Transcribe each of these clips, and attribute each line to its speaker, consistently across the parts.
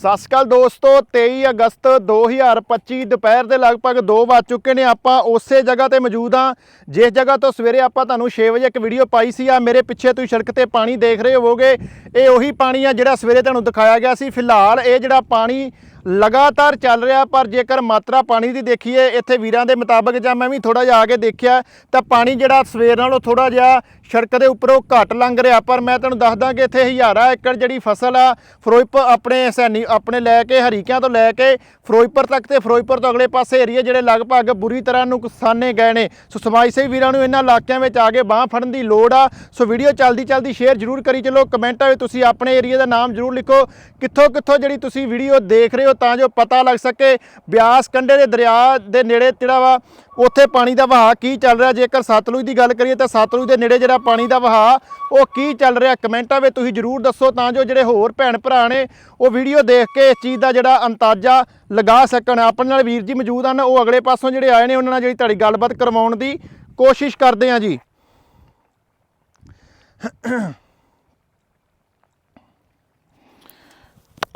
Speaker 1: ਸਤਿ ਸ਼੍ਰੀ ਅਕਾਲ ਦੋਸਤੋ 23 ਅਗਸਤ 2025 ਦੁਪਹਿਰ ਦੇ ਲਗਭਗ 2 ਵੱਜ ਚੁੱਕੇ ਨੇ, ਆਪਾਂ ਉਸੇ ਜਗ੍ਹਾ ਤੇ ਮੌਜੂਦ ਹਾਂ, ਜਿਸ ਜਗ੍ਹਾ ਤੋਂ ਸਵੇਰੇ ਆਪਾਂ ਤੁਹਾਨੂੰ 6 ਵਜੇ ਇੱਕ ਵੀਡੀਓ ਪਾਈ ਸੀ, ਆ ਮੇਰੇ ਪਿੱਛੇ ਤੁਸੀਂ ਸੜਕ ਤੇ ਪਾਣੀ ਦੇਖ ਰਹੇ ਹੋਵੋਗੇ, ਇਹ ਉਹੀ ਪਾਣੀ ਆ ਜਿਹੜਾ ਸਵੇਰੇ ਤੁਹਾਨੂੰ ਦਿਖਾਇਆ ਗਿਆ ਸੀ, ਫਿਲਹਾਲ ਇਹ ਜਿਹੜਾ ਪਾਣੀ ਲਗਾਤਾਰ ਚੱਲ ਰਿਹਾ, ਪਰ ਜੇਕਰ ਮਾਤਰਾ ਪਾਣੀ ਦੀ ਦੇਖੀਏ, ਇੱਥੇ ਵੀਰਾਂ ਦੇ ਮੁਤਾਬਕ ਜਾਂ ਮੈਂ ਵੀ ਥੋੜਾ ਜਿਹਾ ਆ ਕੇ ਦੇਖਿਆ, ਤਾਂ ਪਾਣੀ ਜਿਹੜਾ ਸਵੇਰ ਨਾਲੋਂ ਥੋੜਾ ਜਿਹਾ ਸੜਕ ਦੇ ਉੱਪਰੋਂ ਘੱਟ ਲੰਘ ਰਿਹਾ। ਪਰ ਮੈਂ ਤੁਹਾਨੂੰ ਦੱਸਦਾ ਕਿ ਇੱਥੇ ਹਜ਼ਾਰਾਂ ਏਕੜ ਜਿਹੜੀ ਫਸਲ ਆ, ਫਿਰੋਜ਼ਪੁਰ ਆਪਣੇ ਸੈਨੀ, ਆਪਣੇ ਲੈ ਕੇ, ਹਰੀਕਿਆਂ ਤੋਂ ਲੈ ਕੇ ਫਿਰੋਜ਼ਪੁਰ ਤੱਕ ਤੇ ਫਿਰੋਜ਼ਪੁਰ ਤੋਂ ਅਗਲੇ ਪਾਸੇ ਏਰੀਆ ਜਿਹੜੇ ਲਗਭਗ ਬੁਰੀ ਤਰ੍ਹਾਂ ਨੁਕਸਾਨੇ ਗਏ ਨੇ। ਸੋ ਸਮਾਜ ਸੇਵੀ ਵੀਰਾਂ ਨੂੰ ਇਹਨਾਂ ਇਲਾਕਿਆਂ ਵਿੱਚ ਆ ਕੇ ਬਾਹ ਫੜਨ ਦੀ ਲੋੜ ਆ। ਸੋ ਵੀਡੀਓ ਚੱਲਦੀ ਚੱਲਦੀ ਸ਼ੇਅਰ ਜ਼ਰੂਰ ਕਰੀ ਚਲੋ, ਕਮੈਂਟਾਂ ਵਿੱਚ ਤੁਸੀਂ ਆਪਣੇ ਏਰੀਆ ਦਾ ਨਾਮ ਜ਼ਰੂਰ ਲਿਖੋ। ਕਿੱਥੋਂ ਕਿੱਥੋਂ ਜਿਹੜੀ ਤੁਸੀਂ ਵੀਡੀਓ ਦੇਖ ਰਹੇ ਹੋ ਤਾਂ ਜੋ ਪਤਾ ਲੱਗ ਸਕੇ ਬਿਆਸ ਕੰਢੇ ਦੇ ਦਰਿਆ ਦੇ ਨੇੜੇ ਜਿਹੜਾ ਵਾ, ਉੱਥੇ ਪਾਣੀ ਦਾ ਵਹਾਅ ਕੀ ਚੱਲ ਰਿਹਾ। ਜੇਕਰ ਸਤਲੁਜ ਦੀ ਗੱਲ ਕਰੀਏ ਤਾਂ ਸਤਲੁਜ ਦੇ ਨੇੜੇ ਜਿਹੜਾ ਪਾਣੀ ਦਾ ਵਹਾਅ, ਉਹ ਕੀ ਚੱਲ ਰਿਹਾ ਕਮੈਂਟਾਂ ਵਿੱਚ ਤੁਸੀਂ ਜਰੂਰ ਦੱਸੋ ਤਾਂ ਜੋ ਜਿਹੜੇ ਹੋਰ ਭੈਣ ਭਰਾ ਨੇ ਉਹ ਵੀਡੀਓ ਦੇਖ ਕੇ ਇਸ ਚੀਜ਼ ਦਾ ਜਿਹੜਾ ਅੰਦਾਜ਼ਾ ਲਗਾ ਸਕਣ। ਆਪਣੇ ਨਾਲ ਵੀਰ ਜੀ ਮੌਜੂਦ ਹਨ, ਉਹ ਅਗਲੇ ਪਾਸੋਂ ਜਿਹੜੇ ਆਏ ਨੇ, ਉਹਨਾਂ ਨਾਲ ਜਿਹੜੀ ਤੁਹਾਡੀ ਗੱਲਬਾਤ ਕਰਵਾਉਣ ਦੀ ਕੋਸ਼ਿਸ਼ ਕਰਦੇ ਹਾਂ ਜੀ।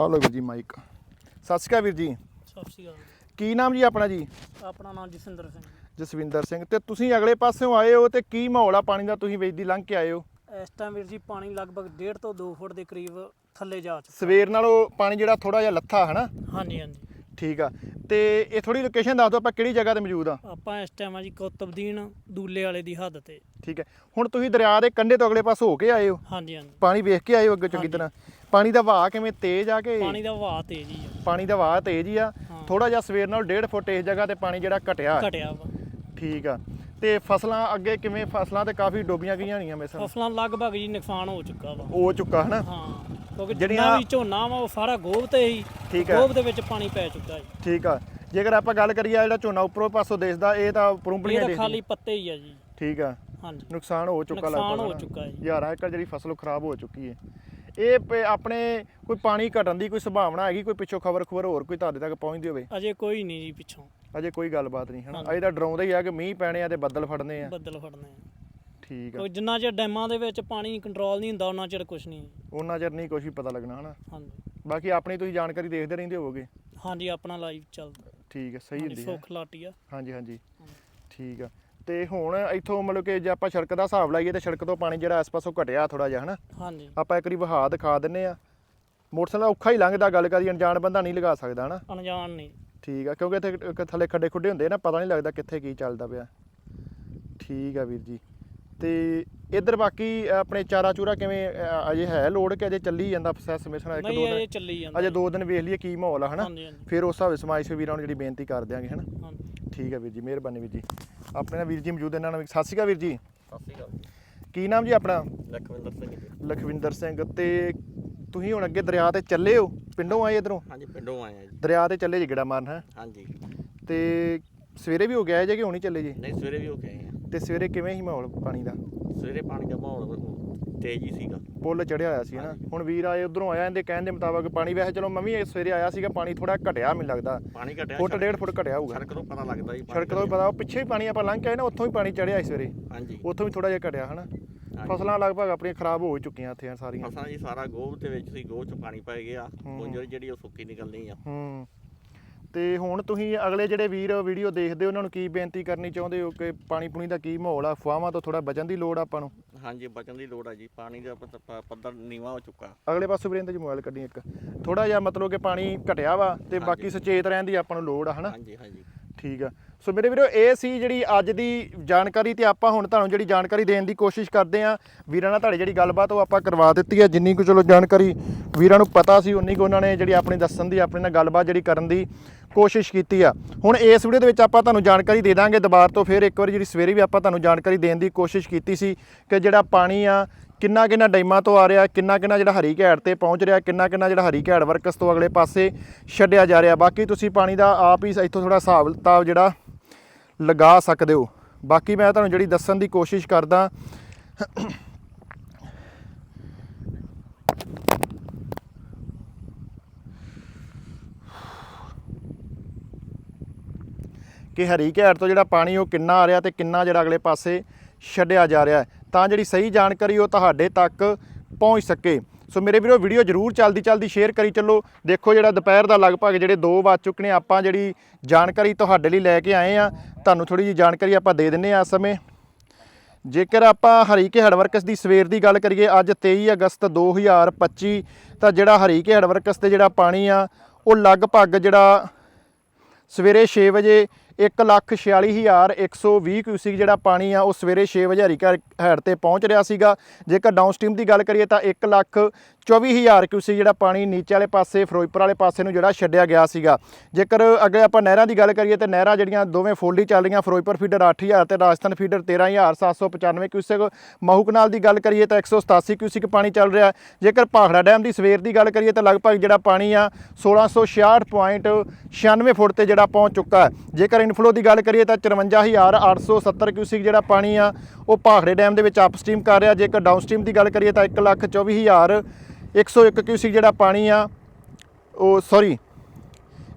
Speaker 1: ਆ ਲਓ ਜੀ ਮਾਈਕ ਸਤਿ ਸ਼੍ਰੀ ਅਕਾਲ ਵੀਰ ਜੀ।
Speaker 2: ਸਤਿ ਸ਼੍ਰੀ ਅਕਾਲ।
Speaker 1: ਕੀ ਨਾਮ ਜੀ ਆਪਣਾ ਜੀ?
Speaker 2: ਆਪਣਾ ਨਾਮ ਜਸਵਿੰਦਰ ਸਿੰਘ।
Speaker 1: ਜਸਵਿੰਦਰ ਸਿੰਘ ਤੇ ਤੁਸੀਂ ਅਗਲੇ ਪਾਸਿਓਂ ਆਏ ਹੋ ਤੇ ਕੀ ਮਾਹੌਲ ਆ ਪਾਣੀ ਦਾ? ਤੁਸੀਂ ਵੇਚਦੀ ਲੰਘ ਕੇ ਆਏ ਹੋ।
Speaker 2: ਇਸ ਟਾਈਮ ਵੀਰ ਜੀ ਪਾਣੀ ਲਗਭਗ 1.5 ਤੋਂ 2 ਫੁੱਟ ਦੇ ਕਰੀਬ ਥੱਲੇ ਜਾ ਚੁੱਕਾ।
Speaker 1: ਸਵੇਰ ਨਾਲੋਂ ਪਾਣੀ ਜਿਹੜਾ ਥੋੜਾ ਜਿਹਾ ਲੱਥਾ ਹਨਾ?
Speaker 2: ਹਾਂਜੀ ਹਾਂਜੀ।
Speaker 1: ਠੀਕ ਆ। ਤੇ ਇਹ ਥੋੜੀ ਲੋਕੇਸ਼ਨ ਦੱਸ ਦਿਓ ਆਪਾਂ ਕਿਹੜੀ ਜਗ੍ਹਾ ਤੇ ਮੌਜੂਦ ਆ?
Speaker 2: ਆਪਾਂ ਇਸ ਟਾਈਮ ਆ ਜੀ ਕੁਤਬਦੀਨ ਦੂਲੇ ਵਾਲੇ ਦੀ ਹੱਦ ਤੇ।
Speaker 1: ਠੀਕ ਹੈ। ਹੁਣ ਤੁਸੀਂ ਦਰਿਆ ਦੇ ਕੰਢੇ ਤੋਂ ਅਗਲੇ ਪਾਸੇ ਹੋ ਕੇ ਆਏ ਹੋ।
Speaker 2: ਹਾਂਜੀ ਹਾਂਜੀ।
Speaker 1: ਪਾਣੀ ਵੇਖ ਕੇ ਆਏ ਹੋ ਅੱਗੇ ਚੰਗੀ
Speaker 2: ਹਾਂਜੀ।
Speaker 1: ਤਰ੍ਹਾਂ। ਪਾਣੀ ਦਾ ਵਹਾਅ ਕਿਵੇਂ? ਤੇਜ਼ ਆ ਕਿ
Speaker 2: ਪਾਣੀ ਦਾ ਵਹਾਅ ਤੇਜ਼ ਹੀ ਆ।
Speaker 1: ਪਾਣੀ ਦਾ ਵਹਾਅ ਤੇਜ਼ ਹੀ ਆ। ਥੋੜਾ ਜਿਹਾ ਸਵੇਰ ਨਾਲ 1.5 ਫੁੱਟ ਇਸ ਜਗ੍ਹਾ ਤੇ ਪਾਣੀ ਜਿਹੜਾ ਘਟਿਆ।
Speaker 2: ਘਟਿਆ ਵਾ।
Speaker 1: ਠੀਕ ਆ। ਤੇ ਫਸਲਾਂ ਅੱਗੇ ਕਿਵੇਂ ਫਸਲਾਂ ਤੇ ਕਾਫੀ ਡੋਬੀਆਂ ਗਈਆਂ ਹੋਣੀਆਂ ਮੇਰੇ ਸਾਹਮਣੇ
Speaker 2: ਫਸਲਾਂ ਲਗਭਗ ਜੀ ਨੁਕਸਾਨ ਹੋ ਚੁੱਕਾ ਵਾ।
Speaker 1: ਹੋ ਚੁੱਕਾ ਹਨਾ?
Speaker 2: ਹਾਂ ਕਿਉਂਕਿ
Speaker 1: ਜਿਹੜੀਆਂ-
Speaker 2: ਵੀ ਝੋਨਾ ਵਾ ਉਹ ਸਾਰਾ ਗੋਬ ਤੇ ਹੀ
Speaker 1: ਠੀਕ ਹੈ।
Speaker 2: ਗੋਬ ਦੇ ਵਿੱਚ ਪਾਣੀ ਪੈ ਚੁੱਕਾ ਜੀ।
Speaker 1: ਠੀਕ ਆ। ਜੇਕਰ ਆਪਾਂ ਗੱਲ ਕਰੀਏ ਜਿਹੜਾ ਝੋਨਾ ਉੱਪਰੋਂ ਪਾਸੋਂ ਦੇਸਦਾ ਇਹ ਤਾਂ
Speaker 2: ਇਹ ਤਾਂ
Speaker 1: ਦੇਖਦੀ
Speaker 2: ਖਾਲੀ ਪੱਤੇ ਹੀ ਆ ਜੀ।
Speaker 1: ਠੀਕ ਆ।
Speaker 2: ਹਾਂਜੀ।
Speaker 1: ਨੁਕਸਾਨ ਹੋ ਚੁੱਕਾ
Speaker 2: ਨੁਕਸਾਨ ਹੋ। ਚੁੱਕਾ ਜੀ।
Speaker 1: ਹਜ਼ਾਰਾਂ ਏਕੜ ਜਿਹੜੀ ਫਸਲ ਖਰਾਬ ਹੋ ਚੁੱਕੀ ਹੈ। ਇਹ ਆਪਣੇ ਕੋਈ ਪਾਣੀ ਘਟਣ ਦੀ ਕੋਈ ਸੰਭਾਵਨਾ ਹੈਗੀ ਕੋਈ ਪਿੱਛੋਂ ਖਬਰ ਖਬਰ ਹੋਰ ਕੋਈ ਤੁਹਾਡੇ ਤੱਕ ਪਹੁੰਚਦੀ ਹੋਵੇ?
Speaker 2: ਅਜੇ ਕੋਈ ਨਹੀਂ ਜੀ ਪਿੱਛੋਂ।
Speaker 1: ਅਜੇ ਕੋਈ ਗੱਲਬਾਤ ਨਹੀਂ ਹਨਾ। ਅਜੇ ਤਾਂ ਡਰਾਉਂਦੇ ਹੀ ਆ ਕਿ ਮੀਂਹ ਪੈਣੇ ਆ ਤੇ ਬੱਦਲ ਫੜਨੇ ਆ।
Speaker 2: ਬੱਦਲ ਫੜਨੇ ਆ।
Speaker 1: ਠੀਕ ਆ।
Speaker 2: ਜਿੰਨਾ ਚਿਰ ਡੈਮਾਂ ਦੇ ਵਿੱਚ ਪਾਣੀ ਕੰਟਰੋਲ ਨਹੀਂ ਹੁੰਦਾ ਉਹਨਾਂ ਚਿਰ ਕੁਝ ਨਹੀਂ।
Speaker 1: ਉਹਨਾਂ ਚਿਰ ਨਹੀਂ ਵੀ ਪਤਾ ਲੱਗਣਾ ਹਨਾ?
Speaker 2: ਹਾਂਜੀ।
Speaker 1: ਬਾਕੀ ਆਪਣੀ ਤੁਸੀਂ ਜਾਣਕਾਰੀ ਦੇਖਦੇ ਰਹਿੰਦੇ ਹੋਵੋਗੇ।
Speaker 2: ਹਾਂਜੀ ਆਪਣਾ ਲਾਈਵ ਚੱਲਦਾ।
Speaker 1: ਠੀਕ ਹੈ ਸਹੀ ਹੁੰਦੀ ਹੈ
Speaker 2: ਸੁੱਖ ਲਾਟੀ ਆ।
Speaker 1: ਹਾਂਜੀ। ਹਾਂਜੀ। ਠੀਕ ਆ। ਤੇ ਹੁਣ ਇੱਥੋਂ ਮਤਲਬ ਕਿ ਜੇ ਆਪਾਂ ਸੜਕ ਦਾ ਹਿਸਾਬ ਲਾਈਏ ਤੇ ਸੜਕ ਤੋਂ ਪਾਣੀ ਜਿਹੜਾ ਇਸ ਪਾਸੋਂ ਘਟਿਆ ਥੋੜਾ ਜਿਹਾ ਹਨਾ?
Speaker 2: ਹਾਂਜੀ।
Speaker 1: ਆਪਾਂ ਇੱਕ ਵਾਰੀ ਵਹਾ ਦਿਖਾ ਦਿੰਨੇ ਆ। ਮੋਟਰਸਾਈਕਲ ਔਖਾ ਹੀ ਲੰਘਦਾ ਗੱਲ ਕਰੀ ਅਣਜਾਣ ਬੰਦਾ ਨਹੀਂ ਲਗਾ ਸਕਦਾ ਹਨਾ?
Speaker 2: ਅਣਜਾਣ ਨਹੀਂ।
Speaker 1: ਠੀਕ ਆ ਕਿਉਂਕਿ ਇੱਥੇ ਥੱਲੇ ਖੱਡੇ ਖੁੱਡੇ ਹੁੰਦੇ ਨਾ ਪਤਾ ਨਹੀਂ ਲੱਗਦਾ ਕਿੱਥੇ ਕੀ ਚੱਲਦਾ ਪਿਆ। ਠੀਕ ਆ ਵੀਰ ਜੀ। ਤੇ ਇੱਧਰ ਬਾਕੀ ਆਪਣੇ ਚਾਰਾ ਚੂਰਾ ਕਿਵੇਂ ਅਜੇ ਹੈ ਲੋਡ ਕਿ ਅਜੇ ਚੱਲੀ ਜਾਂਦਾ ਪ੍ਰੋਸੈਸ ਇੱਕ ਦੋ
Speaker 2: ਇਹ
Speaker 1: ਦਿਨ?
Speaker 2: ਚੱਲੀ ਜਾਂਦਾ।
Speaker 1: ਅਜੇ ਦੋ ਦਿਨ ਵੇਖ ਲਈਏ ਕੀ ਮਾਹੌਲ ਆ ਹਨਾ? ਫਿਰ ਉਸ ਹਿਸਾਬ ਸਮਾਜ ਸੇਵੀ ਵੀਰਾਂ ਨੂੰ ਜਿਹੜੀ ਬੇਨਤੀ ਕਰ ਦਿਆਂਗੇ ਹਨਾ?
Speaker 2: ਹਾਂਜੀ।
Speaker 1: ਠੀਕ ਆ ਵੀਰ ਜੀ ਮਿਹਰਬਾਨੀ ਵੀਰ ਜੀ। ਆਪਣੇ ਨਾਲ ਵੀਰ ਜੀ ਮੌਜੂਦ ਇਹਨਾਂ ਨਾਲ ਸਤਿ ਸ਼੍ਰੀ ਅਕਾਲ ਵੀਰ ਜੀ।
Speaker 3: ਸਤਿ ਸ਼੍ਰੀ ਅਕਾਲ
Speaker 1: ਕੀ ਨਾਮ ਜੀ ਆਪਣਾ?
Speaker 3: ਲਖਵਿੰਦਰ ਸਿੰਘ ਜੀ।
Speaker 1: ਲਖਵਿੰਦਰ ਸਿੰਘ ਤੇ ਤੁਸੀਂ ਹੁਣ ਅੱਗੇ ਦਰਿਆ ਤੇ ਚੱਲੇ ਹੋ? ਪਿੰਡੋਂ ਆਏ ਇਧਰੋਂ?
Speaker 3: ਹਾਂਜੀ ਪਿੰਡੋਂ ਆਏ ਆ ਜੀ।
Speaker 1: ਦਰਿਆ ਤੇ ਚੱਲੇ ਜੀ ਗੇੜਾ ਮਾਰਨ ਹੈ?
Speaker 3: ਹਾਂਜੀ।
Speaker 1: ਤੇ ਸਵੇਰੇ ਵੀ ਹੋ ਗਿਆ ਜੇ ਕਿ ਹੁਣੀ ਚੱਲੇ ਜੀ?
Speaker 3: ਨਹੀਂ ਸਵੇਰੇ ਵੀ ਹੋ ਕੇ ਆਏ ਆ।
Speaker 1: ਤੇ ਸਵੇਰੇ ਕਿਵੇਂ ਸੀ ਮਾਹੌਲ ਪਾਣੀ ਦਾ?
Speaker 3: ਸਵੇਰੇ ਪਾਣੀ ਦਾ ਮਾਹੌਲ ਤੇਜ਼ ਹੀ ਸੀਗਾ।
Speaker 1: ਪੁੱਲ ਚੜਿਆ ਹੋਇਆ ਸੀ
Speaker 3: ਹਾਂਜੀ।
Speaker 1: ਹੁਣ ਵੀਰ ਆਏ ਉਧਰੋਂ ਆਇਆ ਇਹਦੇ ਕਹਿਣ ਦੇ ਮੁਤਾਬਕ ਪਾਣੀ ਵੈਸੇ ਚਲੋ ਮੈਂ ਵੀ ਇਹ ਸਵੇਰੇ ਆਇਆ ਸੀਗਾ ਪਾਣੀ ਥੋੜਾ ਘਟਿਆ ਮੈਨੂੰ ਲੱਗਦਾ।
Speaker 3: ਪਾਣੀ ਘਟਿਆ
Speaker 1: ਫੁੱਟ ਡੇਢ ਫੁੱਟ ਘਟਿਆ ਹੋਊਗਾ।
Speaker 3: ਸੜਕ ਤੋਂ ਪਤਾ ਲੱਗਦਾ ਜੀ
Speaker 1: ਸੜਕ ਤੋਂ ਪਤਾ ਉਹ ਪਿੱਛੇ ਵੀ ਪਾਣੀ ਆਪਾਂ ਲੰਘ ਕੇ ਆਏ ਨਾ ਉੱਥੋਂ ਵੀ ਪਾਣੀ ਚੜਿਆ ਸੀ ਸਵੇਰੇ।
Speaker 3: ਹਾਂਜੀ।
Speaker 1: ਉੱਥੋਂ ਵੀ ਥੋੜਾ ਜਿਹਾ ਘਟਿਆ ਹਨਾ। ਫਸਲਾਂ ਲਗਭਗ ਆਪਣੀਆਂ ਖਰਾਬ ਹੋ ਚੁੱਕੀਆਂ ਇੱਥੇ ਸਾਰੀਆਂ।
Speaker 3: ਫਸਲਾਂ ਜੀ ਸਾਰਾ ਗੋਭ ਦੇ ਵਿੱਚ ਸੀ ਗੋਭ ਚ ਪਾਣੀ ਪੈ ਗਿਆ।
Speaker 1: ਹੂੰ।
Speaker 3: ਗੁੰਜਰ ਜਿਹੜੀ ਉਹ ਸੁੱਕੀ ਨਿਕਲਣੀ ਆ।
Speaker 1: ਹੂੰ। ਤੇ ਹੁਣ ਤੁਸੀਂ ਅਗਲੇ ਜਿਹੜੇ ਵੀਰ ਵੀਡੀਓ ਦੇਖਦੇ ਉਹਨਾਂ ਨੂੰ ਕੀ ਬੇਨਤੀ ਕਰਨੀ ਚਾਹੁੰਦੇ ਹੋ ਕਿ ਪਾਣੀ ਪੁਣੀ ਦਾ ਕੀ ਮਾਹੌਲ ਆ? ਅਫਵਾਹਾਂ ਤੋਂ ਥੋੜਾ ਬਚਣ ਦੀ ਲੋੜ ਆ ਆਪਾਂ ਨੂੰ?
Speaker 3: ਹਾਂਜੀ ਬਚਣ ਦੀ ਲੋੜ ਆ ਜੀ। ਪਾਣੀ ਦਾ ਪ- ਪ- ਪੱਧਰ ਨੀਵਾ ਹੋ ਚੁੱਕਾ।
Speaker 1: ਅਗਲੇ ਪਾਸੇ ਵੀਰੇ ਤੇ ਮੋਬਾਈਲ ਕੱਢੀ ਇੱਕ। ਥੋੜਾ ਜਿਹਾ ਮਤਲਬ ਕਿ ਪਾਣੀ ਘਟਿਆ ਵਾ ਤੇ। ਬਾਕੀ ਸੁਚੇਤ ਰਹਿਣ ਦੀ ਆਪਾਂ ਨੂੰ ਲੋੜ ਆ ਹਨਾ?
Speaker 3: ਹਾਂਜੀ ਹਾਂਜੀ।
Speaker 1: ਠੀਕ ਆ। ਸੋ ਮੇਰੇ ਵੀਰੋ ਇਹ ਸੀ ਜਿਹੜੀ ਅੱਜ ਦੀ ਜਾਣਕਾਰੀ ਤੇ ਆਪਾਂ ਹੁਣ ਤੁਹਾਨੂੰ ਜਿਹੜੀ ਜਾਣਕਾਰੀ ਦੇਣ ਦੀ ਕੋਸ਼ਿਸ਼ ਕਰਦੇ ਆ ਵੀਰਾਂ ਨਾਲ ਤੁਹਾਡੀ ਜਿਹੜੀ ਗੱਲਬਾਤ ਉਹ ਆਪਾਂ ਕਰਵਾ ਦਿੱਤੀ ਹੈ ਜਿੰਨੀ ਕੁ ਚਲੋ ਜਾਣਕਾਰੀ ਵੀਰਾਂ ਨੂੰ ਪਤਾ ਸੀ ਉਨੀ ਕੁ ਉਹਨਾਂ ਨੇ ਜਿਹੜੀ ਆਪਣੀ ਦੱਸਣ ਦੀ ਆਪਣੇ ਨਾਲ ਗੱਲਬਾਤ ਜਿਹੜੀ ਕਰਨ ਦੀ। ਕੋਸ਼ਿਸ਼ ਕੀਤੀ ਆ। ਹੁਣ ਇਸ ਵੀਡੀਓ ਦੇ ਵਿੱਚ ਆਪਾਂ ਤੁਹਾਨੂੰ ਜਾਣਕਾਰੀ ਦੇ ਦਾਂਗੇ। ਦੁਬਾਰਾ ਤੋਂ ਫਿਰ ਇੱਕ ਵਾਰੀ ਜਿਹੜੀ ਸਵੇਰੇ ਵੀ ਆਪਾਂ ਤੁਹਾਨੂੰ ਜਾਣਕਾਰੀ ਦੇਣ ਦੀ ਕੋਸ਼ਿਸ਼ ਕੀਤੀ ਸੀ ਕਿ ਜਿਹੜਾ ਪਾਣੀ ਆ ਕਿੰਨਾ ਕਿੰਨਾ ਡੈਮਾਂ ਤੋਂ ਆ ਰਿਹਾ ਕਿੰਨਾ ਕਿੰਨਾ ਜਿਹੜਾ ਹਰੀ ਘੈੜ ਤੇ ਪਹੁੰਚ ਰਿਹਾ ਕਿੰਨਾ ਕਿੰਨਾ ਜਿਹੜਾ ਹਰੀ ਘੈੜ ਵਰਕਸ ਤੋਂ ਅਗਲੇ ਪਾਸੇ ਛੱਡਿਆ ਜਾ ਰਿਹਾ। ਬਾਕੀ ਤੁਸੀਂ ਪਾਣੀ ਦਾ ਆਪ ਹੀ ਇੱਥੋਂ ਥੋੜਾ ਹਿਸਾਬ ਕਿਤਾਬ ਜਿਹੜਾ ਲਗਾ ਸਕਦੇ ਹੋ। ਬਾਕੀ ਮੈਂ ਤੁਹਾਨੂੰ ਜਿਹੜੀ ਦੱਸਣ ਦੀ ਕੋਸ਼ਿਸ਼ ਕਰਦਾ ਕਿ ਹਰੀ ਘੈੜ ਤੋਂ ਜਿਹੜਾ ਪਾਣੀ ਉਹ ਕਿੰਨਾ ਆ ਰਿਹਾ ਤੇ ਕਿੰਨਾ ਜਿਹੜਾ ਅਗਲੇ ਪਾਸੇ ਛੱਡਿਆ ਜਾ ਰਿਹਾ ਤਾਂ ਜਿਹੜੀ ਸਹੀ ਜਾਣਕਾਰੀ ਉਹ ਤੁਹਾਡੇ ਤੱਕ ਪਹੁੰਚ ਸਕੇ। ਸੋ ਮੇਰੇ ਵੀਰੋ, ਵੀਡੀਓ ਜਰੂਰ ਚੱਲਦੀ ਚੱਲਦੀ ਸ਼ੇਅਰ ਕਰੀ ਚੱਲੋ। ਦੇਖੋ ਜਿਹੜਾ ਦੁਪਹਿਰ ਦਾ ਲਗਭਗ ਜਿਹੜੇ 2 ਵੱਜ ਚੁੱਕੇ ਨੇ, ਆਪਾਂ ਜਿਹੜੀ ਜਾਣਕਾਰੀ ਤੁਹਾਡੇ ਲਈ ਲੈ ਕੇ ਆਏ ਆ ਤੁਹਾਨੂੰ ਥੋੜੀ ਜੀ ਜਾਣਕਾਰੀ ਆਪਾਂ ਦੇ ਦਿੰਨੇ ਆ ਇਸ ਸਮੇਂ। ਜੇਕਰ ਆਪਾਂ ਹਰੀਕੇ ਹੈਡਵਰਕਸ ਦੀ ਸਵੇਰ ਦੀ ਗੱਲ ਕਰੀਏ, ਅੱਜ 23 ਅਗਸਤ 2025 ਤਾਂ ਜਿਹੜਾ ਹਰੀਕੇ ਹੈਡਵਰਕਸ ਤੇ ਜਿਹੜਾ ਪਾਣੀ ਆ, ਉਹ ਲਗਭਗ ਜਿਹੜਾ ਸਵੇਰੇ 6 ਵਜੇ 146120 ਕਿਊਸਿਕ ਜਿਹੜਾ ਪਾਣੀ ਆ, ਉਹ ਸਵੇਰੇ 6 ਵਜੇ ਹਰੀਕਾ ਹੈਡ ਤੇ ਪਹੁੰਚ ਰਿਹਾ ਸੀਗਾ। ਜੇਕਰ ਡਾਊਨ ਡਾਊਨਸਟ੍ਰੀਮ ਦੀ ਗੱਲ ਕਰੀਏ ਤਾਂ 124000 ਕਿਊਸਿਕ ਜਿਹੜਾ ਪਾਣੀ ਨੀਚੇ ਵਾਲੇ ਪਾਸੇ, ਫਿਰੋਜ਼ਪੁਰ ਵਾਲੇ ਪਾਸੇ ਨੂੰ ਜਿਹੜਾ ਛੱਡਿਆ ਗਿਆ ਸੀਗਾ। ਜੇਕਰ ਅੱਗੇ ਆਪਾਂ ਨਹਿਰਾਂ ਦੀ ਗੱਲ ਕਰੀਏ ਤਾਂ ਨਹਿਰਾਂ ਜਿਹੜੀਆਂ ਦੋਵੇਂ ਫੋਲਡੀ ਚੱਲ ਰਹੀਆਂ, ਫਿਰੋਜ਼ਪੁਰ ਫੀਡਰ 8000 ਤੇ Rajasthan feeder 13795 cusec. Mahu canal ਦੀ ਗੱਲ ਕਰੀਏ ਤਾਂ 187 ਕਿਊਸਿਕ ਪਾਣੀ ਚੱਲ ਰਿਹਾ। ਜੇਕਰ ਭਾਖੜਾ ਡੈਮ ਦੀ ਸਵੇਰ ਦੀ ਗੱਲ ਕਰੀਏ ਤਾਂ ਲਗਭਗ ਜਿਹੜਾ ਪਾਣੀ ਆ 1666.96 ਫੁੱਟ ਤੇ ਜਿਹੜਾ ਪਹੁੰਚ ਚੁੱਕਾ ਹੈ। ਜੇਕਰ ਇਨਫਲੋ ਦੀ ਗੱਲ ਕਰੀਏ ਤਾਂ 54870 ਕਿਊਸਿਕ ਜਿਹੜਾ ਪਾਣੀ ਆ, ਉਹ ਭਾਖੜੇ ਡੈਮ ਦੇ ਵਿੱਚ ਅਪਸਟ੍ਰੀਮ ਕਰ ਰਿਹਾ। ਜੇਕਰ ਡਾਊਨਸਟ੍ਰੀਮ ਦੀ ਗੱਲ ਕਰੀਏ ਤਾਂ 124101 ਕਿਊਸਿਕ ਜਿਹੜਾ ਪਾਣੀ ਆ, ਉਹ ਸੌਰੀ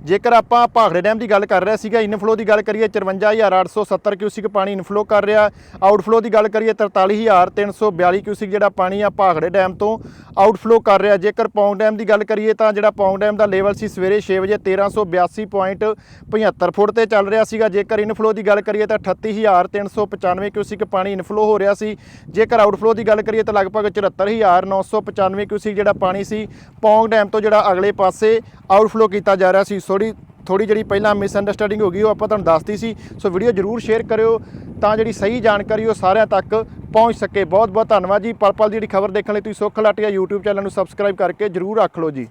Speaker 1: ਜੇਕਰ ਆਪਾਂ ਭਾਖੜੇ ਡੈਮ ਦੀ ਗੱਲ ਕਰ ਰਹੇ ਸੀਗਾ ਇਨਫਲੋ ਦੀ ਗੱਲ ਕਰੀਏ 54870 ਕਿਊਸਿਕ ਪਾਣੀ ਇਨਫਲੋ ਕਰ ਰਿਹਾ। ਆਊਟਫਲੋ ਦੀ ਗੱਲ ਕਰੀਏ 43342 ਕਿਊਸਿਕ ਜਿਹੜਾ ਪਾਣੀ ਆ ਭਾਖੜੇ ਡੈਮ ਤੋਂ ਆਊਟਫਲੋ ਕਰ ਰਿਹਾ। ਜੇਕਰ ਪੌਂਗ ਡੈਮ ਦੀ ਗੱਲ ਕਰੀਏ ਤਾਂ ਜਿਹੜਾ ਪੌਂਗ ਡੈਮ ਦਾ ਲੈਵਲ ਸੀ ਸਵੇਰੇ 6 ਵਜੇ 1382.75 ਫੁੱਟ ਤੇ ਚੱਲ ਰਿਹਾ ਸੀਗਾ। ਜੇਕਰ ਇਨਫਲੋ ਦੀ ਗੱਲ ਕਰੀਏ ਤਾਂ 38395 ਕਿਊਸਿਕ ਪਾਣੀ ਇਨਫਲੋ ਹੋ ਰਿਹਾ ਸੀ। ਜੇਕਰ ਆਊਟਫਲੋ ਦੀ ਗੱਲ ਕਰੀਏ ਤਾਂ ਲਗਭਗ 74995 ਕਿਊਸਿਕ ਜਿਹੜਾ ਪਾਣੀ ਸੀ, ਪੌਂਗ ਡੈਮ ਤੋਂ ਜਿਹੜਾ ਅਗਲੇ ਪਾਸੇ ਆਊਟਫਲੋ ਕੀਤਾ ਜਾ ਰਿਹਾ ਸੀ ਸੋ। ਥੋੜੀ ਥੋੜੀ ਜਿਹੜੀ ਪਹਿਲਾਂ ਮਿਸਅੰਡਰਸਟੈਂਡਿੰਗ ਹੋ ਗਈ, ਉਹ ਆਪਾਂ ਤੁਹਾਨੂੰ ਦੱਸਤੀ ਸੀ। ਸੋ ਵੀਡੀਓ ਜਰੂਰ ਸ਼ੇਅਰ ਕਰਿਓ, ਤਾਂ ਜਿਹੜੀ ਸਹੀ ਜਾਣਕਾਰੀ ਉਹ ਸਾਰਿਆਂ ਤੱਕ ਪਹੁੰਚ ਸਕੇ। ਬਹੁਤ ਬਹੁਤ ਧੰਨਵਾਦ ਜੀ। ਪਲ ਪਲ ਦੀ ਜਿਹੜੀ ਖਬਰ ਦੇਖਣ ਲਈ ਤੁਸੀਂ ਸੁੱਖ ਲਾਟੀਆ YouTube ਚੈਨਲ ਨੂੰ ਸਬਸਕ੍ਰਾਈਬ ਕਰਕੇ ਜਰੂਰ ਰੱਖ ਲਓ ਜੀ।